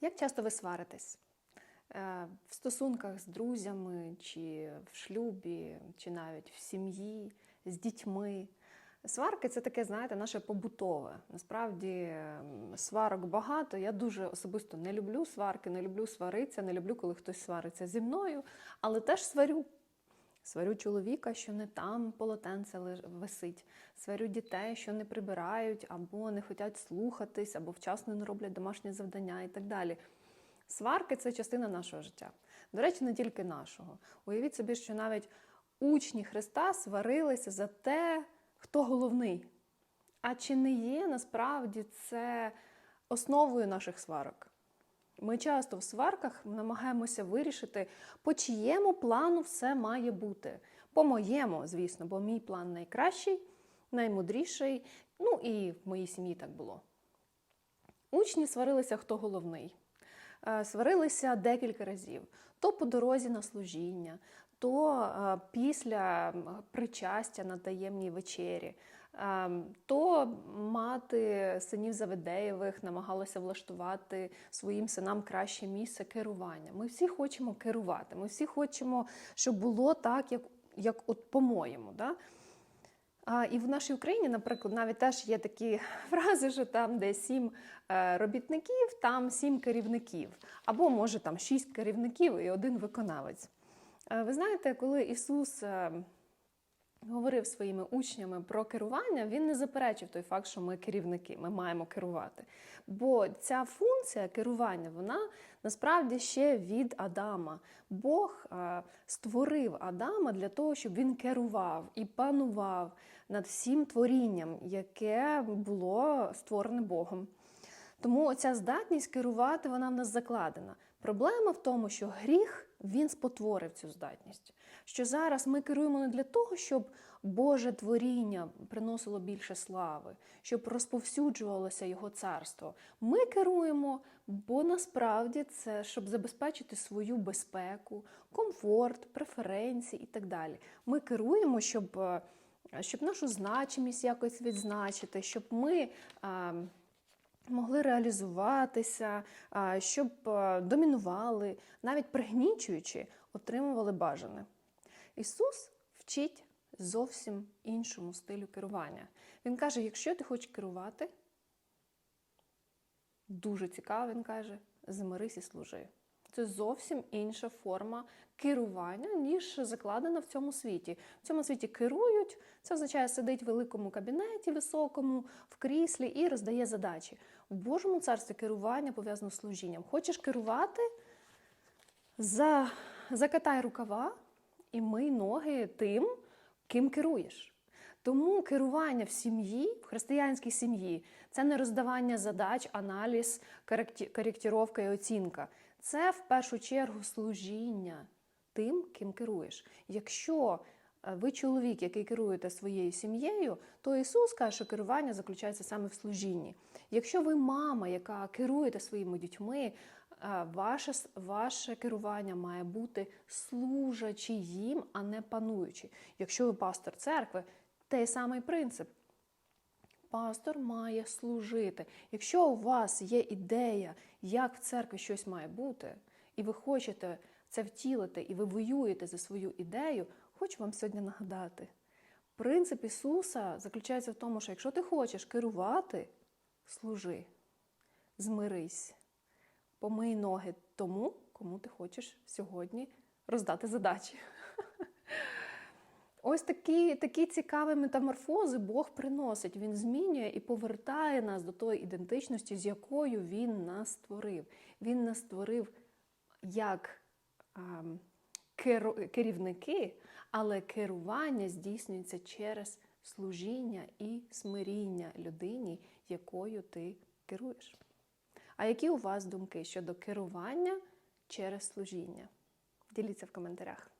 Як часто ви сваритесь? Е, В стосунках з друзями, чи в шлюбі, чи навіть в сім'ї, з дітьми. Сварки це таке, знаєте, наше побутове. Насправді сварок багато. Я дуже особисто не люблю сварки, не люблю сваритися, не люблю, коли хтось свариться зі мною, але теж сварю. Сварю чоловіка, що не там полотенце висить. Сварю дітей, що не прибирають, або не хочуть слухатись, або вчасно не роблять домашні завдання і так далі. Сварки це частина нашого життя. До речі, не тільки нашого. Уявіть собі, що навіть учні Христа сварилися за те, хто головний. А чи не є насправді це основою наших сварок? Ми часто в сварках намагаємося вирішити, по чиєму плану все має бути. По моєму, звісно, бо мій план найкращий, наймудріший. Ну і в моїй сім'ї так було. Учні сварилися, хто головний. Е, Сварилися декілька разів: то по дорозі на служіння, то е, після причастя на таємній вечері, е, то мати синів Заведеєвих намагалася влаштувати своїм синам краще місце керування. Ми всі хочемо керувати, ми всі хочемо, щоб було так, як, як от по-моєму. Да? А, і в нашій Україні, наприклад, навіть теж є такі фрази, що там, де сім е, робітників, там сім керівників, або може там шість керівників і один виконавець. Е, Ви знаєте, коли Ісус е, говорив своїми учнями про керування, він не заперечив той факт, що ми керівники, ми маємо керувати. Бо ця функція керування, вона насправді ще від Адама. Бог е, створив Адама для того, щоб він керував і панував над всім творінням, яке було створене Богом. Тому ця здатність керувати вона в нас закладена. Проблема в тому, що гріх він спотворив цю здатність. Що зараз ми керуємо не для того, щоб Боже творіння приносило більше слави, щоб розповсюджувалося Його царство. Ми керуємо, бо насправді це щоб забезпечити свою безпеку, комфорт, преференції і так далі. Ми керуємо, щоб, е, щоб нашу значимість якось відзначити, щоб ми. Могли реалізуватися, щоб е, домінували, навіть пригнічуючи, отримували бажане. Ісус вчить зовсім іншому стилю керування. Він каже: якщо ти хочеш керувати, дуже цікаво, він каже, змирись і служи. Це зовсім інша форма керування, ніж закладена в цьому світі. В цьому світі керують, це означає сидить в великому кабінеті високому, в кріслі і роздає задачі. В Божому царстві керування пов'язано з служінням. Хочеш керувати? За... Закатай рукава і мий ноги тим, ким керуєш. Тому керування в сім'ї, в християнській сім'ї, це не роздавання задач, аналіз, коректі- коректіровка і оцінка. Це в першу чергу служіння тим, ким керуєш. Якщо е, ви чоловік, який керуєте своєю сім'єю, то Ісус каже, що керування заключається саме в служінні. Якщо ви мама, яка керуєте своїми дітьми, е, ваше, ваше керування має бути служачи їм, а не пануючи. Якщо ви пастор церкви, той самий принцип. Пастор має служити. Якщо у вас є ідея, як в церкві щось має бути, і ви хочете це втілити, і ви воюєте за свою ідею, хочу вам сьогодні нагадати. Принцип Ісуса заключається в тому, що якщо ти хочеш керувати, служи, змирись, помий ноги тому, кому ти хочеш сьогодні роздати задачі. Ось такі, такі цікаві метаморфози Бог приносить. Він змінює і повертає нас до тої ідентичності, з якою Він нас створив. Він нас створив як керу- керівники, але керування здійснюється через служіння і смиріння людині, якою ти керуєш. А які у вас думки щодо керування через служіння? Діліться в коментарях.